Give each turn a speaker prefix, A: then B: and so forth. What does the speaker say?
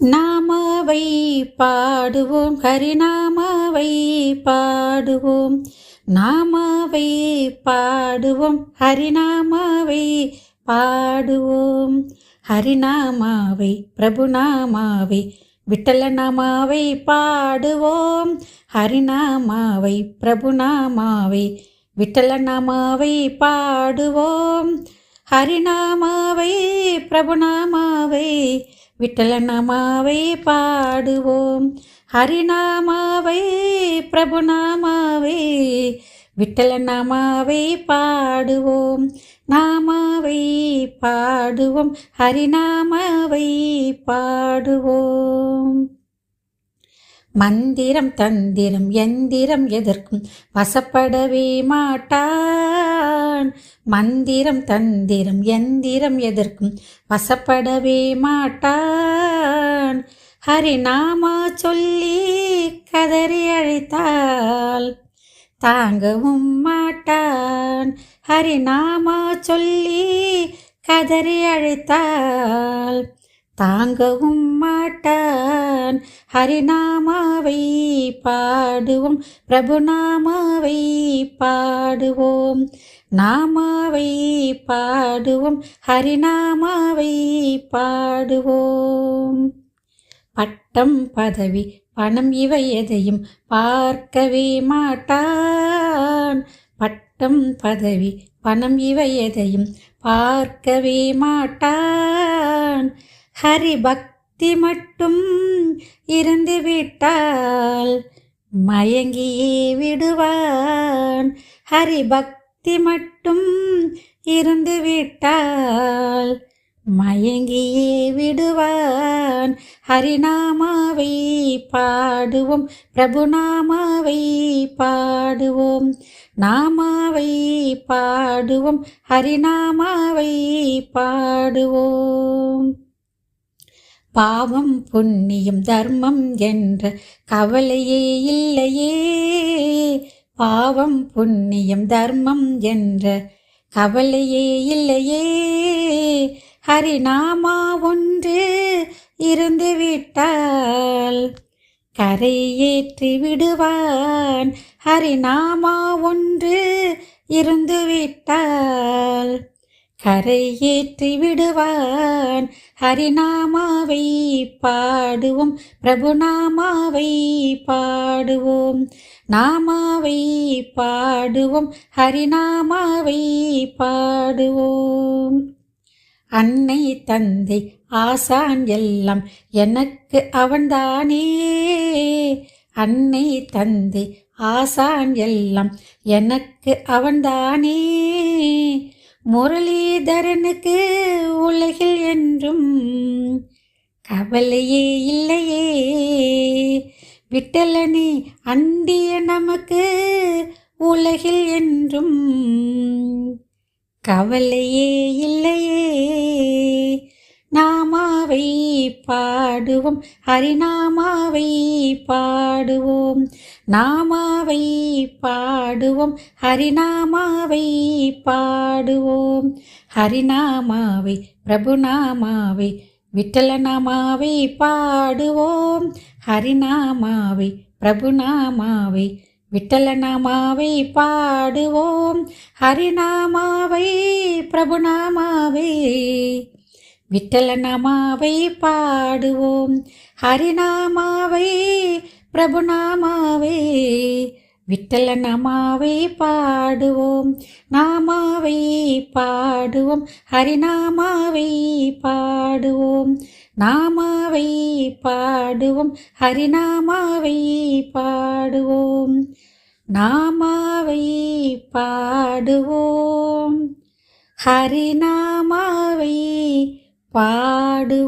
A: நாமாவை பாடுவோம் ஹரிநாமாவை பாடுவோம். நாமாவை பாடுவோம் ஹரிநாமாவை பாடுவோம். ஹரிநாமாவை பிரபுநாமாவை விட்டலநாமாவை பாடுவோம். ஹரிநாமாவை பிரபுநாமாவை விட்டலநாமாவை பாடுவோம். ஹரிநாமாவை பிரபுநாமாவை விட்டல பாடுவோம். ஹரிநாமாவை பிரபுநாமாவை விட்டல பாடுவோம். நாமாவை பாடுவோம். ஹரிநாமாவை பாடுவோம். மந்திரம் தந்திரம் எந்திரம் எதற்கும் வசப்படவே மாட்டான். மந்திரம் தந்திரம் எந்திரம் எதற்கும் வசப்படவே மாட்டான். ஹரிநாமா சொல்லி கதறி அழைத்தாள் தாங்கவும் மாட்டான். ஹரிநாமா சொல்லி கதறி அழைத்தாள் தாங்கவும் மாட்டான். ஹரிநாமாவை பாடுவோம். பிரபுநாமாவை பாடுவோம். நாமாவை பாடுவோம். ஹரிநாமாவை பாடுவோம். பட்டம் பதவி பணம் இவை எதையும் பார்க்கவே மாட்டான். பட்டம் பதவி பணம் இவை எதையும் பார்க்கவே மாட்டான். ஹரி பக்தி மட்டும் இருந்து விட்டால் மயங்கியே விடுவான். ஹரி பக்தி மட்டும் இருந்து விட்டால் மயங்கியே விடுவான். ஹரிநாமாவை பாடுவோம் பிரபுநாமாவை பாடுவோம் நாமாவை பாடுவோம் ஹரிநாமாவை பாடுவோம். பாவம் புண்ணியம் தர்மம் என்ற கவலையே இல்லையே. பாவம் புண்ணியம் தர்மம் என்ற கவலையே இல்லையே. ஹரிநாமா ஒன்று இருந்து விட்டால் கரையேற்றி விடுவான். ஹரிநாமா ஒன்று இருந்து விட்டால் கரையேற்றி விடுவான். ஹரிநாமாவை பாடுவோம். பிரபுநாமாவை பாடுவோம். நாமாவை பாடுவோம். ஹரிநாமாவை பாடுவோம். அன்னை தந்தை ஆசான் எல்லாம் எனக்கு அவன்தானே. அன்னை தந்தை ஆசான் எல்லாம் எனக்கு அவன்தானே. முரளிதரனுக்கு உலகில் என்றும் கவலையே இல்லையே. விட்டலனே அண்டிய நமக்கு உலகில் என்றும் கவலையே இல்லையே. ஹரிநாமாவை பாடுவோம். ஹரிநாமாவை பாடுவோம். நாமாவை பாடுவோம். ஹரிநாமாவை பாடுவோம். ஹரிநாமாவை பிரபுநாமாவை விட்டலநாமாவை பாடுவோம். ஹரிநாமாவை பிரபுநாமாவை விட்டலநாமாவை பாடுவோம். ஹரிநாமாவை பிரபுநாமாவை. விட்டலநாமாவை பாடுவோம். ஹரிநாமாவை பிரபுநாமாவை விட்டலநாமாவை பாடுவோம். நாமாவை பாடுவோம் ஹரிநாமாவை பாடுவோம். நாமாவை பாடுவோம் ஹரிநாமாவை பாடுவோம். நாமாவை பாடுவோம். ஹரிநாமாவை பாடுவோம்.